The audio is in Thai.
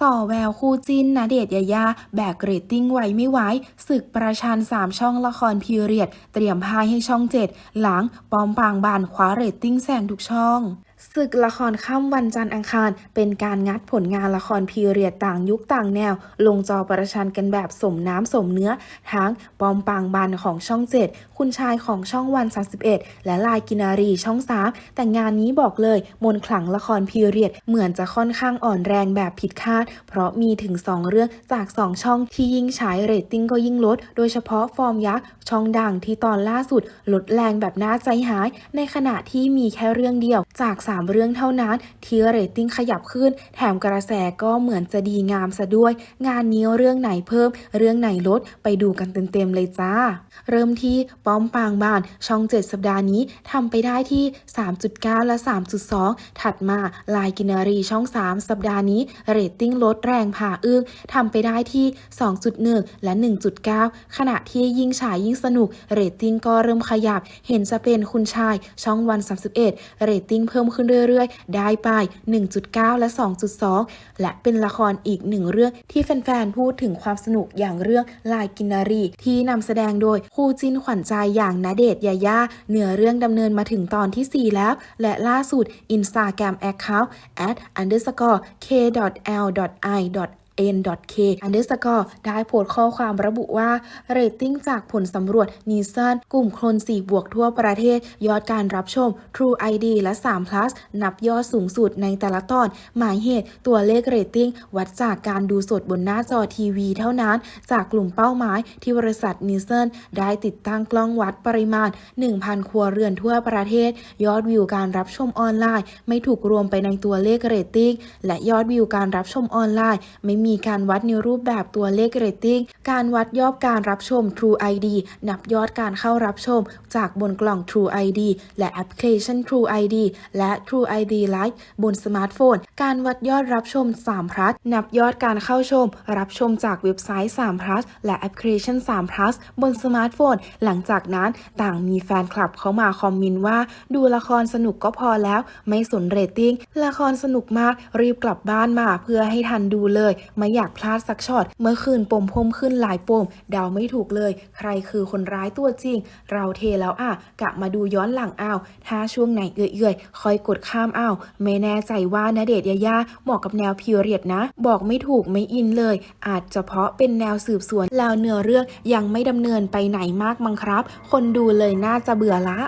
ส่อแววคู่จิ้นะเดชยายา แบกเรตติ้งไว้ไม่ไหวศึกประชัน 3 ช่องละครพีเรียด เตรียมพายให้ช่อง 7 หลังปอมปางบานคว้าเรตติ้งแซงทุกช่อง ศึกละครค่ำวันจันทร์อังคาร เป็นการงัดผลงานละครพีเรียดต่างยุคต่างแนว ลงจอประชันกันแบบสมน้ำสมเนื้อ ทั้งปอมปางบานของช่อง7คุณชายของช่องวัน31และลายกินารีช่อง3แต่งานนี้บอกเลย มนขลังละครพีเรียดเหมือนจะค่อนข้างอ่อนแรงแบบผิดคาด เพราะมีถึง 2 เรื่องจาก 2 ช่องที่ยิ่งฉายเรตติ้งก็ยิ่งลด โดยเฉพาะฟอร์มยักษ์ช่องดังที่ตอนล่าสุดลดแรงแบบน่าใจหาย ในขณะที่มีแค่เรื่องเดียวจาก3เรื่องเท่านั้นที่เรตติ้งขยับขึ้น แถมกระแสก็เหมือนจะดีงามซะด้วย งานนี้เรื่องไหนเพิ่ม เรื่องไหนลดไปดูกันเต็มๆเลยจ้า เริ่มที่ป้อมปางบานช่อง 7 สัปดาห์นี้ทำไปได้ที่ 3.9 และ 3.2 ถัดมาลายกินารีช่อง 3 สัปดาห์นี้เรตติ้งลดแรงผ่าอึ้งทำไปได้ที่ 2.1 และ 1.9 ขณะที่ยิ่งฉายยิ่งสนุก เรตติ้งก็เริ่มขยับ เห็นจะเป็นคุณชายช่องวัน 31 เรตติ้งเพิ่มขึ้นเรื่อยๆ ได้ไป 1.9 และ 2.2 และเป็นละครอีกหนึ่งเรื่องที่แฟนๆ พูดถึงความสนุกอย่างเรื่องลายกินนารี ที่นำแสดงโดยคู่จินขวัญใจอย่างณเดชน์ยายาเนื้อเรื่องดำเนินมาถึงตอนที่ 4 แล้ว และล่าสุด Instagram Account at underscore k.l.i. n.k underscore ได้โพสต์ข้อความระบุว่าเรตติ้งจากผลสำรวจนีสันกลุ่มคน4บวกทั่วประเทศ ยอดการรับชม True ID และ 3 plus นับยอดสูงสุดในแต่ละตอน หมายเหตุตัวเลขเรตติ้ง วัดจากการดูสดบนหน้าจอทีวีเท่านั้น จากกลุ่มเป้าหมายที่บริษัทนีสันได้ติดตั้งกล้องวัดปริมาณ 1,000 ครัวเรือนทั่วประเทศ ยอดวิวการรับชมออนไลน์ ไม่ถูกรวมไปในตัวเลขเรตติ้งและยอดวิวการรับชมออนไลน์ไม่มีีการวัดในรูปแบบตัวเลขเรตติ้ง การวัดยอดการรับชม True ID นับยอดการเข้ารับชม จากบนกล่อง True ID และแอปพลิเคชัน True ID และ True ID Lite บนสมาร์ทโฟน การวัดยอดรับชม3 plus นับยอดการเข้าชม รับชมจากเว็บไซต์3 plus และแอปพลิเคชัน3 plus บนสมาร์ทโฟน หลังจากนั้นต่างมีแฟนคลับเข้ามาคอมเมนต์ว่า ดูละครสนุกก็พอแล้ว ไม่สนเรตติ้ง ละครสนุกมาก รีบกลับบ้านมาเพื่อให้ทันดูเลยไม่อยากพลาดสักช็อต เมื่อคืนปมพรมขึ้นหลายปมเดาไม่ถูกเลย ใครคือคนร้ายตัวจริง เราเทแล้วอะกะมาดูย้อนหลังอ้าว ถ้าช่วงไหนเอื่อยๆ คอยกดข้ามอ้าว ไม่แน่ใจว่าณเดชยายาเหมาะกับแนวพีเรียดนะ บอกไม่ถูกไม่อินเลย อาจจะเพราะเป็นแนวสืบสวนแล้วเนื้อเรื่องยังไม่ดำเนินไปไหนมากมั้งครับ คนดูเลยน่าจะเบื่อละ